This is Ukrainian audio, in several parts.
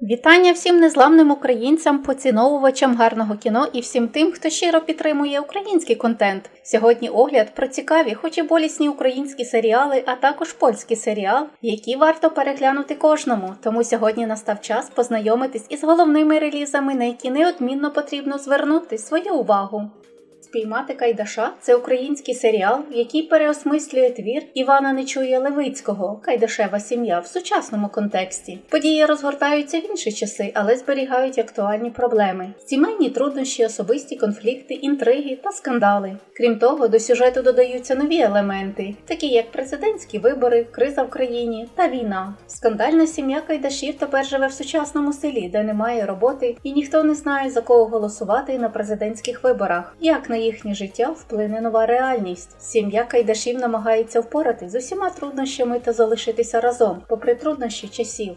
Вітання всім незламним українцям, поціновувачам гарного кіно і всім тим, хто щиро підтримує український контент. Сьогодні огляд про цікаві, хоч і болісні українські серіали, а також польський серіал, які варто переглянути кожному. Тому сьогодні настав час познайомитись із головними релізами, на які неодмінно потрібно звернути свою увагу. Спіймати Кайдаша це український серіал, який переосмислює твір Івана Нечуя Левицького Кайдашева сім'я в сучасному контексті. Події розгортаються в інші часи, але зберігають актуальні проблеми: сімейні труднощі, особисті конфлікти, інтриги та скандали. Крім того, до сюжету додаються нові елементи, такі як президентські вибори, криза в країні та війна. Скандальна сім'я Кайдашів тепер живе в сучасному селі, де немає роботи, і ніхто не знає за кого голосувати на президентських виборах. Як на їхнє життя вплине нова реальність. Сім'я Кайдашів намагається впорати з усіма труднощами та залишитися разом, попри труднощі часів.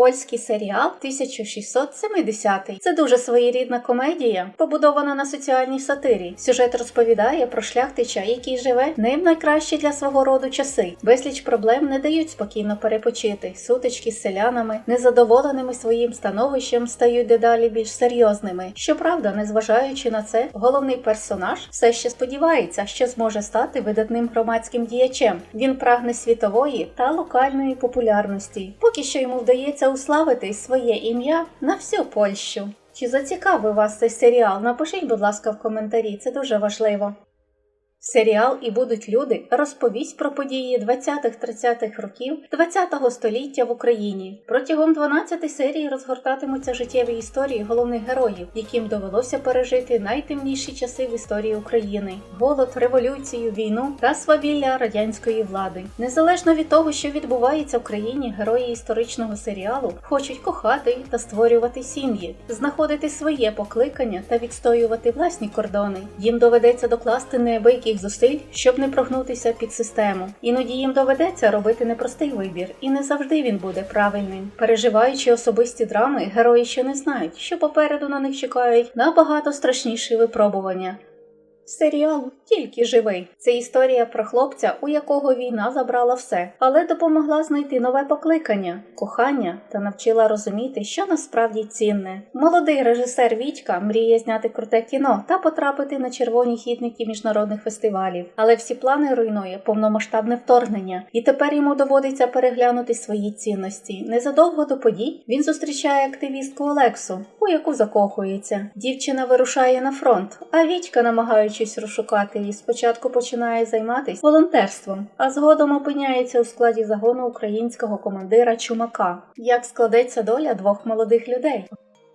Польський серіал 1670. Це дуже своєрідна комедія, побудована на соціальній сатирі. Сюжет розповідає про шляхтича, який живе в найкращі для свого роду часи. Безліч проблем не дають спокійно перепочити. Сутички з селянами, незадоволеними своїм становищем, стають дедалі більш серйозними. Щоправда, незважаючи на це, головний персонаж все ще сподівається, що зможе стати видатним громадським діячем. Він прагне світової та локальної популярності. Поки що йому вдається уславити своє ім'я на всю Польщу. Чи зацікавив вас цей серіал? Напишіть, будь ласка, в коментарі, це дуже важливо. Серіал І будуть люди розповість про події 20-30-х років ХХ століття в Україні. Протягом 12 серій розгортатимуться життєві історії головних героїв, яким довелося пережити найтемніші часи в історії України: голод, революцію, війну та свавілля радянської влади. Незалежно від того, що відбувається в країні, герої історичного серіалу хочуть кохати та створювати сім'ї, знаходити своє покликання та відстоювати власні кордони. Їм доведеться докласти неабияких зусиль, щоб не прогнутися під систему. Іноді їм доведеться робити непростий вибір, і не завжди він буде правильним. Переживаючи особисті драми, герої ще не знають, що попереду на них чекають набагато страшніші випробування. Серіал тільки живий. Це історія про хлопця, у якого війна забрала все, але допомогла знайти нове покликання, кохання та навчила розуміти, що насправді цінне. Молодий режисер Вітька мріє зняти круте кіно та потрапити на червоні хідники міжнародних фестивалів, але всі плани руйнує повномасштабне вторгнення, і тепер йому доводиться переглянути свої цінності. Незадовго до подій він зустрічає активістку Олексу, у яку закохується. Дівчина вирушає на фронт, а Вітька, намагаючись розшукати її, спочатку починає займатися волонтерством, а згодом опиняється у складі загону українського командира Чумака. Як складеться доля двох молодих людей?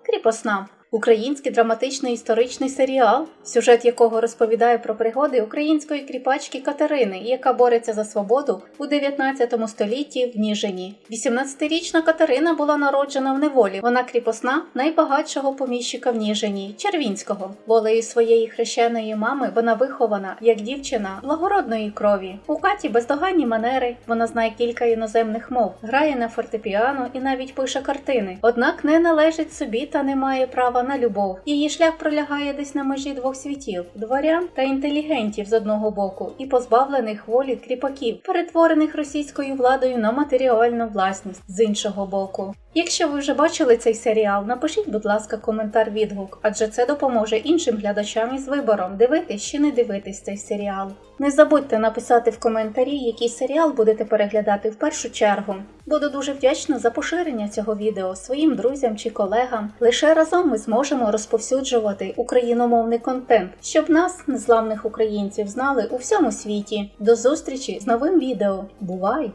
Кріпосна. Український драматичний історичний серіал, сюжет якого розповідає про пригоди української кріпачки Катерини, яка бореться за свободу у 19 столітті в Ніжині. 18-річна Катерина була народжена в неволі. Вона кріпосна найбагатшого поміщика в Ніжині Червінського. Волею своєї хрещеної мами вона вихована як дівчина благородної крові. У Каті бездоганні манери. Вона знає кілька іноземних мов, грає на фортепіано і навіть пише картини. Однак не належить собі та не має права на любов. Її шлях пролягає десь на межі двох світів: дворян та інтелігентів з одного боку, і позбавлених волі кріпаків, перетворених російською владою на матеріальну власність з іншого боку. Якщо ви вже бачили цей серіал, напишіть, будь ласка, коментар відгук, адже це допоможе іншим глядачам із вибором дивитись чи не дивитись цей серіал. Не забудьте написати в коментарі, який серіал будете переглядати в першу чергу. Буду дуже вдячна за поширення цього відео своїм друзям чи колегам. Лише разом ми зможемо розповсюджувати україномовний контент, щоб нас, незламних українців, знали у всьому світі. До зустрічі з новим відео. Бувай!